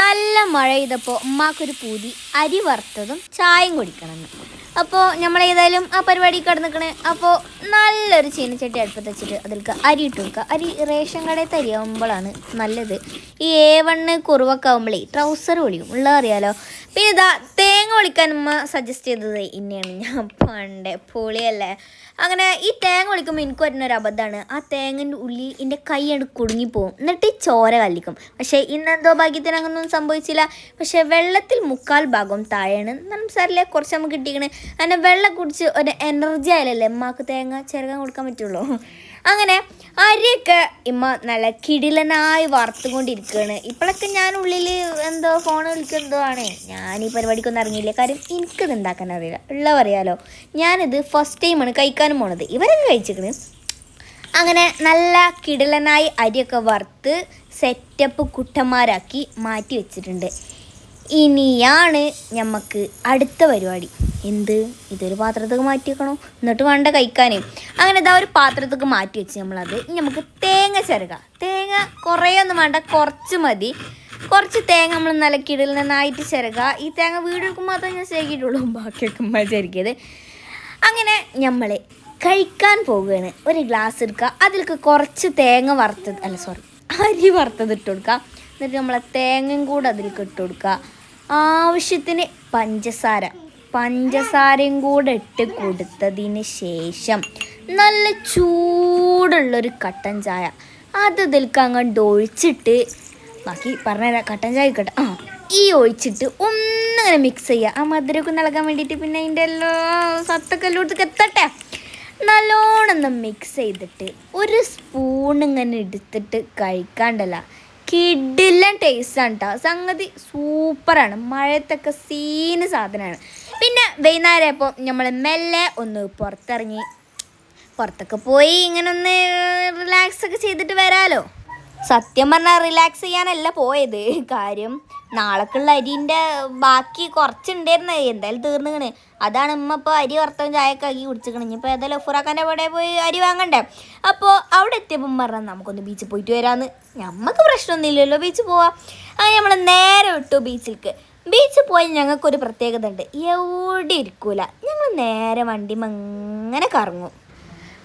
നല്ല മഴ ചെയ്തപ്പോൾ ഉമ്മാക്കൊരു പൂതി. അരി വറുത്തതും ചായയും കുടിക്കണമെന്ന് അപ്പോൾ നമ്മൾ ഏതായാലും ആ പരിപാടി കിടന്നിക്കണേ. അപ്പോൾ നല്ലൊരു ചീനച്ചട്ടി അടുപ്പത്ത് വെച്ചിട്ട് അതിൽക്ക് അരി ഇട്ട് കൊടുക്കുക അരി റേഷൻ കടയിൽ തരിയാകുമ്പോഴാണ് നല്ലത്. ഈ എ വണ്ണ് കുറുവൊക്കെ ആകുമ്പോഴേ ട്രൗസർ പൊളിയും. ഉള്ളത് അറിയാലോ പിന്നെ ഇതാ തേങ്ങ ഒളിക്കാൻ ഉമ്മ സജസ്റ്റ് ചെയ്തത് ഇന്നെയാണ്. ഞാൻ പണ്ടേ പൊളിയല്ലേ. അങ്ങനെ ഈ തേങ്ങ ഒളിക്കുമ്പോൾ എനിക്ക് വരുന്ന ഒരു അബദ്ധമാണ്. ആ തേങ്ങന്റെ ഉള്ളിൽ എന്റെ കൈ അങ്ങട് കുടുങ്ങിപ്പോവും എന്നിട്ട് ചോര കല്ലിക്കും. പക്ഷേ ഇന്നെന്തോ ഭാഗ്യത്തിന് അങ്ങനൊന്നും സംഭവിച്ചില്ല. പക്ഷേ വെള്ളത്തിൽ മുക്കാൽ ഭാഗം താഴെയാണ്. സംസാരില്ല കുറച്ച് നമുക്ക് കിട്ടിയിരിക്കണേ അങ്ങനെ വെള്ളം കുടിച്ച് ഒരു എനർജി ആയാലല്ലേ അമ്മയ്ക്ക് തേങ്ങ ചെറുക്കാൻ കൊടുക്കാൻ പറ്റുള്ളൂ. അങ്ങനെ അരിയൊക്കെ ഇമ്മ നല്ല കിടിലനായി വറുത്തുകൊണ്ടിരിക്കുകയാണ്. ഇപ്പോഴൊക്കെ ഞാൻ ഉള്ളിൽ എന്തോ ഫോൺ വിളിക്കുന്നതോ ആണ് ഞാൻ ഈ പരിപാടിക്കൊന്നും ഇറങ്ങിയില്ല കാര്യം എനിക്കത് ഉണ്ടാക്കാൻ അറിയില്ല. ഉള്ളവറിയാലോ ഞാനിത് ഫസ്റ്റ് ടൈമാണ് കഴിക്കാനും പോണത്. ഇവരൊക്കെ കഴിച്ചിക്കണ്? അങ്ങനെ നല്ല കിടലനായി അരിയൊക്കെ വറുത്ത് സെറ്റപ്പ് കുട്ടന്മാരാക്കി മാറ്റി വെച്ചിട്ടുണ്ട്. ഇനിയാണ് നമുക്ക് അടുത്ത പരിപാടി. എന്ത്? ഇതൊരു പാത്രത്തേക്ക് മാറ്റി വെക്കണോ? എന്നിട്ട് വേണ്ട കഴിക്കാനേ. അങ്ങനെ ഇതാ ഒരു പാത്രത്തേക്ക് മാറ്റി വെച്ച് നമ്മളത്. ഇനി നമുക്ക് തേങ്ങ ചിരക തേങ്ങ കുറേ ഒന്നും വേണ്ട കുറച്ച് മതി. കുറച്ച് തേങ്ങ നമ്മൾ നിലക്കിടൽ നന്നായിട്ട് ചിരക ഈ തേങ്ങ വീടെടുക്കുമ്പോൾ മാത്രമേ ഞാൻ ശരിക്കിട്ടുള്ളൂ ബാക്കിയൊക്കെ ഉമ്മ ചേരിക്കത് അങ്ങനെ നമ്മൾ കഴിക്കാൻ പോവുകയാണ്. ഒരു ഗ്ലാസ് എടുക്കുക. അതിലേക്ക് കുറച്ച് തേങ്ങ വറുത്തത് അല്ല സോറി അരി വറുത്തത് ഇട്ട് കൊടുക്കുക. എന്നിട്ട് നമ്മളെ തേങ്ങയും കൂടെ അതിലേക്ക് ഇട്ട് കൊടുക്കുക. ആവശ്യത്തിന് പഞ്ചസാര. പഞ്ചസാരയും കൂടെ ഇട്ട് കൊടുത്തതിന് ശേഷം നല്ല ചൂടുള്ളൊരു കട്ടൻ ചായ. അത് ഇതിലേക്ക് അങ്ങോട്ട് ഒഴിച്ചിട്ട് ബാക്കി പറഞ്ഞുതരാം. കട്ടൻ ചായ കട്ട ആ ഈ ഒഴിച്ചിട്ട് ഒന്നിങ്ങനെ മിക്സ് ചെയ്യുക. ആ മധുരമൊക്കെ നൽകാൻ വേണ്ടിയിട്ട് പിന്നെ അതിന്റെ എല്ലാ സത്തൊക്കെ എല്ലായിടത്തേക്ക് എത്തട്ടെ. നല്ലോണം മിക്സ് ചെയ്തിട്ട് ഒരു സ്പൂൺ ഇങ്ങനെ എടുത്തിട്ട് കഴിക്കാണ്ടല്ല. ടേസ്റ്റ് ടേസ്റ്റാണ് കേട്ടോ സംഗതി സൂപ്പറാണ് മഴയത്തൊക്കെ സീന് സാധനമാണ്. പിന്നെ വൈകുന്നേരം നമ്മൾ മെല്ലെ ഒന്ന് പുറത്തിറങ്ങി പുറത്തൊക്കെ പോയി ഇങ്ങനെ ഒന്ന് റിലാക്സ് ഒക്കെ ചെയ്തിട്ട് വരാലോ. സത്യം പറഞ്ഞാൽ റിലാക്സ് ചെയ്യാനല്ല പോയത്. കാര്യം നാളേക്കുള്ള അരിന്റെ ബാക്കി കുറച്ചുണ്ടായിരുന്നു. എന്തായാലും തീർന്നിക്കണ്. അതാണ് ഉമ്മ ഇപ്പോൾ അരി വറുത്തവും ചായയൊക്കെ ആക്കി കുടിച്ചിക്കണ്. ഇനിയിപ്പോൾ ഏതായാലും ഒഫുറാക്കാന്റെ അവിടെ പോയി അരി വാങ്ങണ്ടേ? അപ്പോൾ അവിടെ എത്തിയപ്പം പറഞ്ഞാൽ നമുക്കൊന്ന് ബീച്ചിൽ പോയിട്ട് വരാമെന്ന് നമുക്ക് പ്രശ്നമൊന്നുമില്ലല്ലോ ബീച്ചിൽ പോവാം. അങ്ങനെ നമ്മൾ നേരെ വിട്ടു ബീച്ചിലേക്ക് ബീച്ചിൽ പോയി ഞങ്ങൾക്കൊരു പ്രത്യേകത ഉണ്ട്. എവിടെ ഇരിക്കൂല. ഞങ്ങൾ നേരെ വണ്ടി അങ്ങനെ കറങ്ങും.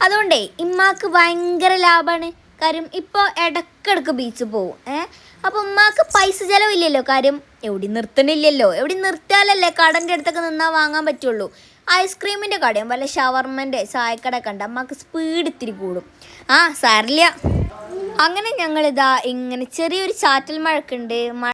അതുകൊണ്ടേ ഇമ്മാക്ക് ഭയങ്കര ലാഭമാണ് കാര്യം ഇപ്പോൾ ഇടക്കിടക്ക് ബീച്ച് പോവും. ഏ? അപ്പോൾ ഉമ്മാക്ക് പൈസ ചിലവില്ലല്ലോ കാര്യം. എവിടെ നിർത്തണില്ലല്ലോ. എവിടെ നിർത്തിയാലല്ലേ കടന്റെ അടുത്തൊക്കെ നിന്നാൽ വാങ്ങാൻ പറ്റുള്ളൂ. ഐസ്ക്രീമിന്റെ കടയും വല്ല ഷവർമന്റെ ചായക്കട കണ്ട അമ്മയ്ക്ക് സ്പീഡ് ഇത്തിരി കൂടും. ആ സാരില്ല അങ്ങനെ ഞങ്ങളിതാ ഇങ്ങനെ ചെറിയൊരു ചാറ്റൽ മഴക്കുണ്ട്. മഴ